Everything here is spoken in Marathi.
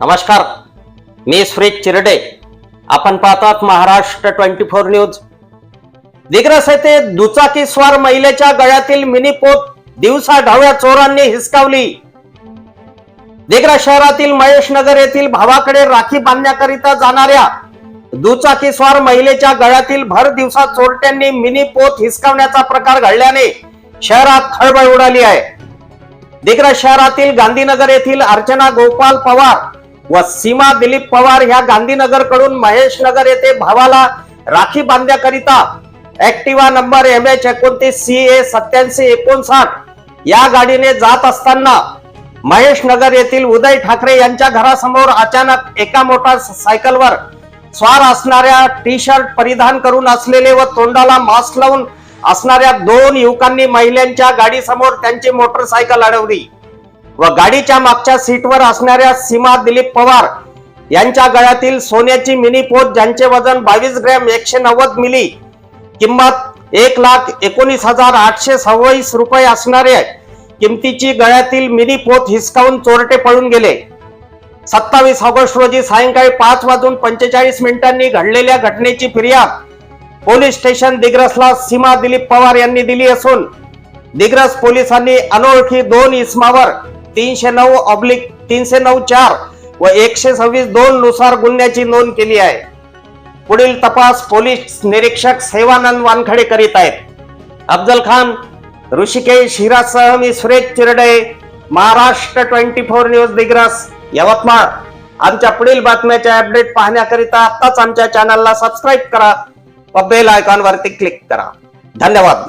नमस्कार मी सुरेश चिरडे. आपण पाहतात Maharashtra twenty four news. Digras येथे दुचाकी स्वार महिलेच्या गळ्यातील मिनी पोत दिवसा ढवळ्या चोरांनी हिसकावली. दिग्रस शहरातील महेश नगर येथील भावाकडे राखी बांधण्याकरिता जाणाऱ्या दुचाकी स्वार महिलेच्या गळ्यातील भर दिवसा चोरट्यांनी मिनी पोत हिसकावण्याचा प्रकार घडल्याने शहरात खळबळ उडाली आहे. दिग्रस शहरातील गांधीनगर येथील अर्चना गोपाल पवार व सीमा दिलीप पवार ह्या गांधीनगरकडून महेश नगर येथे भावाला राखी बांधण्याकरिता ऍक्टिवा नंबर एम एच एकोणतीस सी ए सत्याऐंशी एकोणसाठ या गाडीने जात असताना महेश नगर येथील उदय ठाकरे यांच्या घरासमोर अचानक एका मोटार सायकलवर स्वार असणाऱ्या टी शर्ट परिधान करून असलेले व तोंडाला मास्क लावून असणाऱ्या दोन युवकांनी महिलांच्या गाडीसमोर त्यांची मोटरसायकल अडवली. व गाडीच्या मागच्या सीटवर असणाऱ्या सीमा दिलीप पवार यांच्या गळ्यातील सोन्याची मिनी पोत ज्यांचे वजन बावीस ग्रॅम एकशे नव्वद मिली किंमत एक लाख एकोणीस हजार आठशे सव्वीस रुपये असणारे किमतीची गळ्यातील मिनी पोत हिसकावून चोरटे पळून गेले. सत्तावीस ऑगस्ट रोजी सायंकाळी पाच वाजून पंचेचाळीस मिनिटांनी घडलेल्या घटनेची फिर्याद पोलीस स्टेशन दिग्रसला सीमा दिलीप पवार यांनी दिली असून दिग्रस पोलिसांनी अनोळखी दोन इसमावर तीनशे नऊ ऑब्लिक तीनशे नऊ चार व एकशे सव्वीस दोन नुसार गुन्ह्याची नोंद केली आहे. पुढील तपास पोलीस निरीक्षक सेवानंद वानखडे करीत आहेत. अफजल खान ऋषिकेश हिरासह मी Suresh Chirde Maharashtra twenty four news Digras Yavatmal. आमच्या पुढील बातम्याच्या अपडेट पाहण्याकरिता आत्ताच आमच्या चॅनलला सबस्क्राईब करा व बेल आयकॉनवरती क्लिक करा. धन्यवाद.